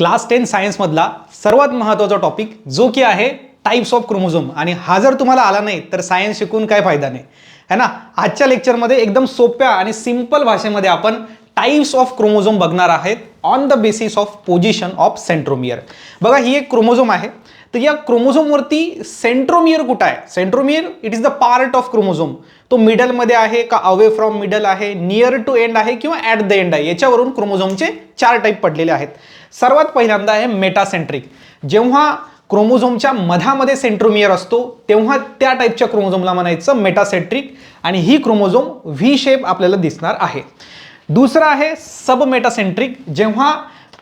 Class ten सायन्समधला सर्वात महत्त्वाचा topic जो की आहे टाईप्स ऑफ क्रोमोझोम आणि हा जर तुम्हाला आला नाही तर सायन्स शिकून काय फायदा नाही. है ना? आजच्या लेक्चरमध्ये एकदम सोप्या आणि सिंपल भाषेमध्ये आपण टाईप्स ऑफ क्रोमोझोम बघणार आहेत. On the basis of position of centromere बघा ही एक क्रोमोझोम आहे. तर या क्रोमोझोमवरती सेंट्रोमियर कुठं आहे? Centromere it is the part of chromosome तो मिडलमध्ये आहे का अवे फ्रॉम मिडल आहे? नियर टू एंड आहे किंवा ॲट द एंड आहे? याच्यावरून क्रोमोझोमचे चार टाईप पडलेले आहेत. सर्वात पहिल्यांदा आहे मेटासेंट्रिक जेव्हा क्रोमोझोमच्या मधामध्ये सेंट्रोमियर असतो तेव्हा त्या टाईपच्या क्रोमोझोमला म्हणायचं मेटासेंट्रिक आणि ही क्रोमोझोम व्ही शेप आपल्याला दिसणार आहे. दुसरं आहे सब मेटासेंट्रिक जेव्हा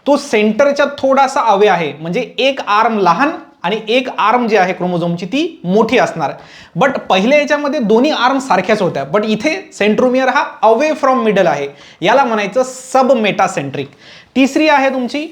तो सेंटरच्या थोडासा अवे आहे म्हणजे एक आर्म लहान आणि एक आर्म जी आहे क्रोमोझोमची ती मोठी असणार. बट पहिल्या याच्यामध्ये दोन्ही आर्म सारख्याच होत्या. बट इथे सेंट्रोमियर हा अवे फ्रॉम मिडल आहे. याला म्हणायचं सब मेटासेंट्रिक तिसरी आहे तुमची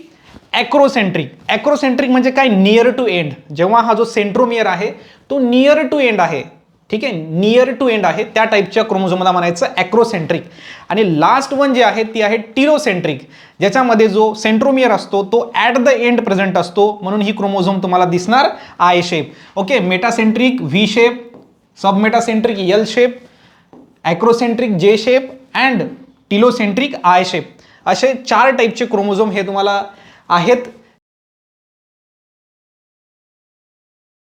ॲक्रोसेंट्रिक ॲक्रोसेंट्रिक म्हणजे काय? नियर टू एंड जेव्हा हा जो सेंट्रोमियर आहे तो नियर टू एंड आहे. ठीक आहे? नियर टू एंड आहे. त्या टाईपच्या क्रोमोझोमला म्हणायचं ॲक्रोसेंट्रिक आणि लास्ट वन जे आहे ती आहे टिरोसेंट्रिक ज्याच्यामध्ये जो सेंट्रोमियर असतो तो ॲट द एंड प्रेझेंट असतो. म्हणून ही क्रोमोझोम तुम्हाला दिसणार I shape okay metacentric V shape submetacentric L shape acrocentric J shape and telocentric I shape असे चार टाईपचे क्रोमोझोम हे तुम्हाला आहेत.